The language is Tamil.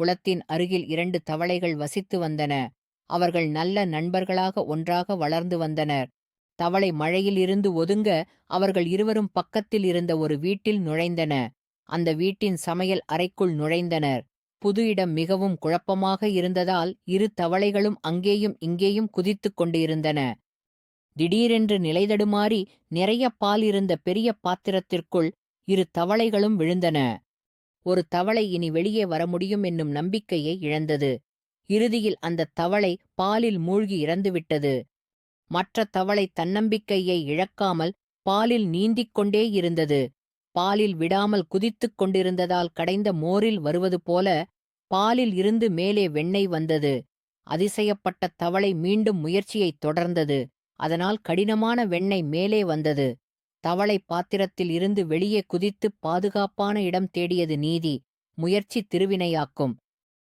குளத்தின் அருகில் இரண்டு தவளைகள் வசித்து வந்தன. அவர்கள் நல்ல நண்பர்களாக ஒன்றாக வளர்ந்து வந்தனர். தவளை மழையிலிருந்து ஒதுங்க அவர்கள் இருவரும் பக்கத்தில் இருந்த ஒரு வீட்டில் நுழைந்தன. அந்த வீட்டின் சமையல் அறைக்குள் நுழைந்தனர். புது இடம் மிகவும் குழப்பமாக இருந்ததால் இரு தவளைகளும் அங்கேயும் இங்கேயும் குதித்துக் கொண்டிருந்தன. திடீரென்று நிலைதடுமாறி நிறைய பால் இருந்த பெரிய பாத்திரத்திற்குள் இரு தவளைகளும் விழுந்தன. ஒரு தவளை இனி வெளியே வர முடியும் என்னும் நம்பிக்கையை இழந்தது. இறுதியில் அந்த தவளை பாலில் மூழ்கி இறந்துவிட்டது. மற்ற தவளை தன்னம்பிக்கையை இழக்காமல் பாலில் நீந்திக் கொண்டே இருந்தது. பாலில் விடாமல் குதித்துக் கொண்டிருந்ததால் கடைந்த மோரில் வருவது போல பாலில் இருந்து மேலே வெண்ணெய் வந்தது. அதிசயப்பட்ட தவளை மீண்டும் முயற்சியைத் தொடர்ந்தது. அதனால் கடினமான வெண்ணெய் மேலே வந்தது. தவளை பாத்திரத்தில் இருந்து வெளியே குதித்து பாதுகாப்பான இடம் தேடியது நீதி. முயற்சி திருவினையாக்கும்.